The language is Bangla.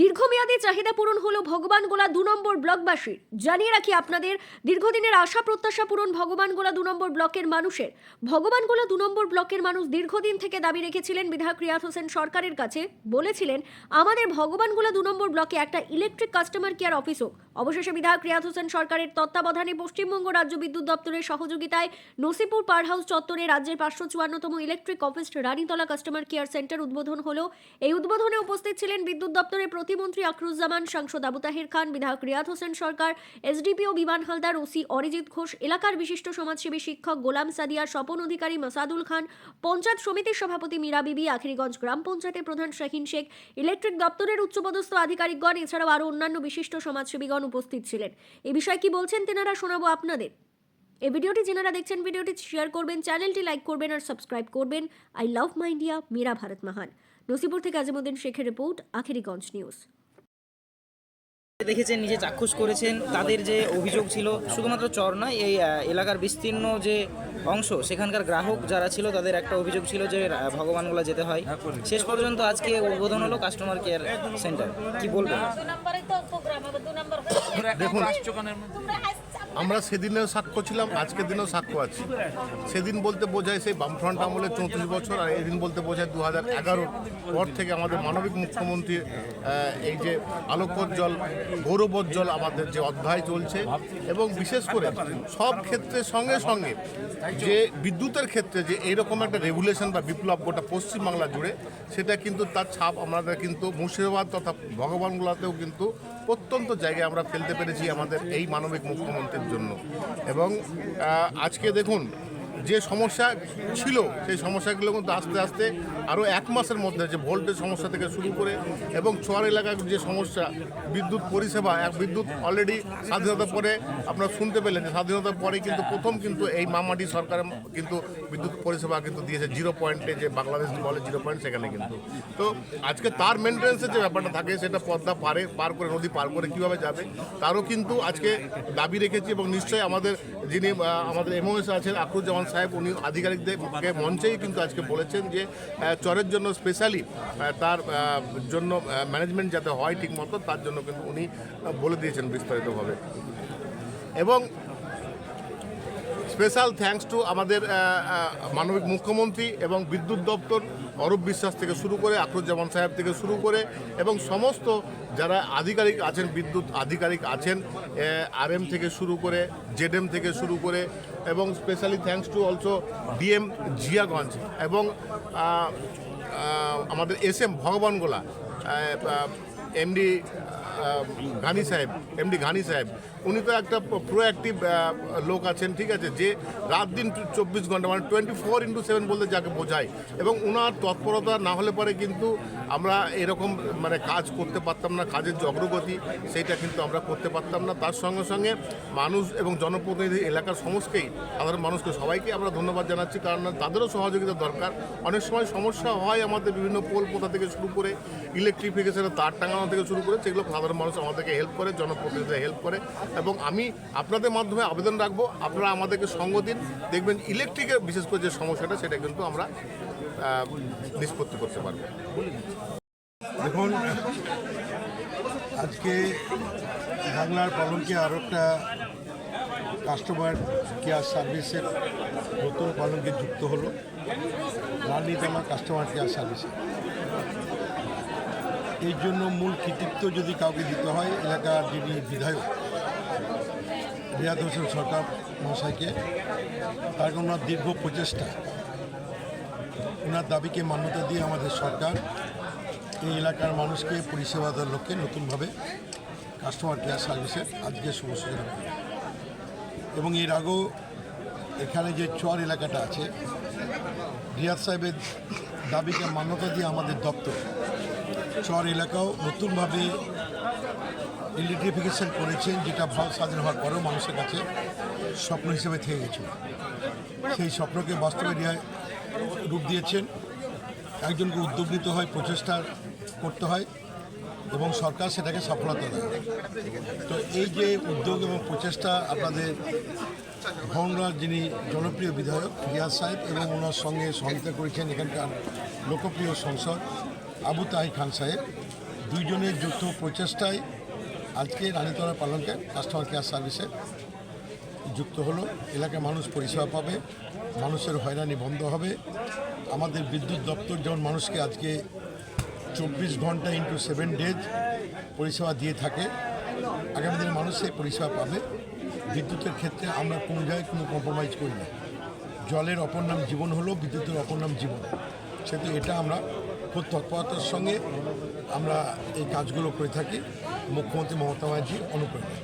দীর্ঘমেয়াদী চাহিদা পূরণ হলো ভগবানগোলা দু নম্বর ব্লকবাসীর। জানিয়ে রাখি আপনাদের, দীর্ঘদিনের আশা প্রত্যাশা পূরণ ভগবানগোলা দু নম্বর ব্লকের মানুষের। ভগবানগোলা দু নম্বর ব্লকের মানুষ দীর্ঘদিন থেকে দাবি রেখেছিলেন বিধায়ক রিয়াদ হোসেন সরকারের কাছে। বলেছিলেন, আমাদের ভগবানগোলা দু নম্বর ব্লকে একটা ইলেকট্রিক কাস্টমার কেয়ার অফিস হোক। অবশেষে বিধায়ক রিয়াদ হোসেন সরকারের তত্ত্বাবধানে পশ্চিমবঙ্গ রাজ্য বিদ্যুৎ দপ্তরের সহযোগিতায় নসিপুর পার হাউস চত্বরে রাজ্যের পাঁচশো চুয়ান্নতম electric office Ranitala customer care centre উদ্বোধন হলো। এই উদ্বোধনে উপস্থিত ছিলেন বিদ্যুৎ দপ্তরের প্রতিমন্ত্রী আখরুজ্জামান, সাংসদ আবু তাহির খান, বিধায়ক রিয়াদ হোসেন সরকার এসডিপিও বিমান হালদার ওসি অরিজিৎ ঘোষ, এলাকার বিশিষ্ট সমাজসেবী শিক্ষক গোলাম সাদিয়া স্বপন অধিকারী মাসাদুল খান, পঞ্চায়েত সমিতির সভাপতি মীরা বিবি, আখিরিগঞ্জ গ্রাম পঞ্চায়েতের প্রধান শাহিন শেখ, ইলেকট্রিক দপ্তরের উচ্চপদস্থ আধিকারিকগণ, এছাড়াও আরও অন্যান্য বিশিষ্ট সমাজসেবীগণ উপস্থিত ছিলেন। এ বিষয়ে কি বলছেন তেনারা, শোনাবো আপনাদের। এই ভিডিওটি যেনারা দেখছেন, ভিডিওটি শেয়ার করবেন, চ্যানেলটি লাইক করবেন আর সাবস্ক্রাইব করবেন। আই লাভ মাই ইন্ডিয়া মেরা ভারত মহান নসিপুর থেকে আজিমুদ্দিন শেখের রিপোর্ট আখেরিগঞ্জ নিউজ। দেখেছেন নিজে চাক্ষুষ করেছেন। তাদের যে অভিযোগ ছিল শুধুমাত্র চর নয় এই এলাকার বিস্তীর্ণ যে অংশ সেখানকার গ্রাহক যারা ছিল তাদের একটা অভিযোগ ছিল যে ভগবানগোলা যেতে হয়। শেষ পর্যন্ত আজকে উদ্বোধন হলো কাস্টমার কেয়ার সেন্টার কি বলবেন? দু নম্বরে তো প্রোগ্রাম হবে দু নম্বর দেখুন আমরা সেদিনেও সাক্ষ্য ছিলাম, আজকের দিনেও সাক্ষ্য আছি। সেদিন বলতে বোঝায় সেই বামফ্রন্ট আমলের চৌত্রিশ বছর, আর এদিন বলতে বোঝায় দু হাজার এগারোর পর থেকে আমাদের মানবিক মুখ্যমন্ত্রী এই যে আলোকোজ্জ্বল, গৌরবোজ্জ্বল আমাদের যে অধ্যায় চলছে এবং বিশেষ করে সব ক্ষেত্রে সঙ্গে সঙ্গে যে বিদ্যুতের ক্ষেত্রে যে এইরকম একটা রেগুলেশন বা বিপ্লব গোটা পশ্চিমবাংলা জুড়ে, সেটা কিন্তু তার ছাপ আমাদের কিন্তু মুর্শিদাবাদ তথা ভগবানগুলাতেও কিন্তু প্রত্যন্ত জায়গায় আমরা ফেলতে পেরেছি আমাদের এই মানবিক মুখ্যমন্ত্রীর জন্য। এবং আজকে দেখুন যে সমস্যা ছিল, সেই সমস্যাগুলো কিন্তু আস্তে আস্তে আরও এক মাসের মধ্যে যে ভোল্টেজ সমস্যা থেকে শুরু করে এবং চর এলাকার যে সমস্যা, বিদ্যুৎ পরিষেবা, এক বিদ্যুৎ অলরেডি স্বাধীনতার পরে আপনারা শুনতে পেলেন যে স্বাধীনতার পরে কিন্তু প্রথম কিন্তু এই মামাটি সরকার কিন্তু বিদ্যুৎ পরিষেবা কিন্তু দিয়েছে জিরো পয়েন্টে, যে বাংলাদেশ বলে জিরো পয়েন্ট সেখানে কিন্তু। তো আজকে তার মেনটেন্সের যে ব্যাপারটা থাকে, সেটা পদ্মা পারে, পার করে, নদী পার করে কীভাবে যাবে, তারও কিন্তু আজকে দাবি রেখেছি এবং নিশ্চয়ই আমাদের যিনি আমাদের এমওএস আছেন, আখরুজ্জামান সাহেব, উনি আধিকারিকদেরকে মঞ্চেই কিন্তু আজকে বলেছেন যে চরের জন্য স্পেশালি তার জন্য ম্যানেজমেন্ট যাতে হয় ঠিক মতো তার জন্য কিন্তু উনি বলে দিয়েছেন বিস্তারিতভাবে। এবং স্পেশাল থ্যাঙ্কস টু আমাদের মানবিক মুখ্যমন্ত্রী এবং বিদ্যুৎ দপ্তর অরূপ বিশ্বাস থেকে শুরু করে আখরুজ্জামান সাহেব থেকে শুরু করে এবং সমস্ত যারা আধিকারিক আছেন, বিদ্যুৎ আধিকারিক আছেন আর এম থেকে শুরু করে, জেডএম থেকে শুরু করে এবং specially thanks to also DM Jiaganj এবং আমাদের S M Bhagwangola MD Ghani Saheb MD Ghani সাহেব, উনি তো একটা প্রোঅ্যাক্টিভ লোক আছেন, ঠিক আছে, যে রাত দিন চব্বিশ ঘণ্টা মানে টোয়েন্টি ফোর ইন্টু সেভেন বলতে যাকে বোঝায়, এবং ওনার তৎপরতা না হলে পরে কিন্তু আমরা এরকম মানে কাজ করতে পারতাম না, কাজের যে অগ্রগতি, সেইটা কিন্তু আমরা করতে পারতাম না। তার সঙ্গে সঙ্গে মানুষ এবং জনপ্রতিনিধি এলাকার সমস্তকেই সাধারণ মানুষকে সবাইকে আমরা ধন্যবাদ জানাচ্ছি, কারণ তাদেরও সহযোগিতা দরকার। অনেক সময় সমস্যা হয় আমাদের বিভিন্ন পোল পোতা থেকে শুরু করে ইলেকট্রিফিকেশনের তার টাঙানো থেকে শুরু করে সেগুলো সাধারণ মানুষ আমাদেরকে হেল্প করে জনপ্রতিনিধিরা হেল্প করে এবং আমি আপনাদের মাধ্যমে আবেদন রাখব। আপনারা আমাদেরকে সঙ্গ দিন। দেখবেন ইলেকট্রিকের বিশেষ করে যে সমস্যাটা, সেটা কিন্তু আমরা নিষ্পত্তি করতে পারব। দেখুন, আজকে বাংলার কলমকে আরও একটা কাস্টমার কেয়ার সার্ভিসের নতুন কলমকে যুক্ত হলো। রানীতলা কাস্টমার কেয়ার সার্ভিসে এই জন্য মূল কৃতিত্ব যদি কাউকে দিতে হয়, এলাকার যিনি বিধায়ক রিয়াদ হোসেন সরকার মহাশয়কে, তার ওনার দীর্ঘ প্রচেষ্টা ওনার দাবিকে মান্যতা দিয়ে আমাদের সরকার এই এলাকার মানুষকে পরিষেবা দেওয়ার লক্ষ্যে নতুনভাবে কাস্টমার কেয়ার সার্ভিসের আজকে শুভ সূচনা। এবং এর আগেও এখানে যে চর এলাকাটা আছে, রিয়াদ সাহেবের দাবিকে মান্যতা দিয়ে আমাদের দপ্তর চর এলাকাও নতুনভাবে ইলেকট্রিফিকেশন করেছেন, যেটা ভারত স্বাধীন হওয়ার পরেও মানুষের কাছে স্বপ্ন হিসেবে থেকে গেছিল। সেই স্বপ্নকে বাস্তবে রূপ দিয়েছেন। একজনকে উদ্যোগ নিতে হয়, প্রচেষ্টা করতে হয় এবং সরকার সেটাকে সফলতা দেয়। তো এই যে উদ্যোগ এবং প্রচেষ্টা আপনাদের ভবনরার যিনি জনপ্রিয় বিধায়ক, রিয়াজ সাহেব এবং ওনার সঙ্গে সহযোগিতা করেছেন এখানকার লোকপ্রিয় সংসদ আবু তাহি খান সাহেব, দুইজনের যৌথ প্রচেষ্টায় আজকে রানীতলা পালনকে কাস্টমার কেয়ার সার্ভিসে যুক্ত হলো। এলাকায় মানুষ পরিষেবা পাবে, মানুষের হয়রানি বন্ধ হবে। আমাদের বিদ্যুৎ দপ্তর যেমন মানুষকে আজকে চব্বিশ ঘণ্টা ইন্টু সেভেন ডেজ পরিষেবা দিয়ে থাকে, আগামী দিনে মানুষ সেই পরিষেবা পাবে। বিদ্যুতের ক্ষেত্রে আমরা কোনো জায়গায় কোনো কম্প্রোমাইজ করি না। জলের অপর নাম জীবন হলো, বিদ্যুতের অপর নাম জীবন। সেহেতু এটা আমরা খুব তৎপরতার সঙ্গে আমরা এই কাজগুলো করে থাকি। মুখ্যমন্ত্রী মমতা ব্যানার্জি অনুপ্রেরণা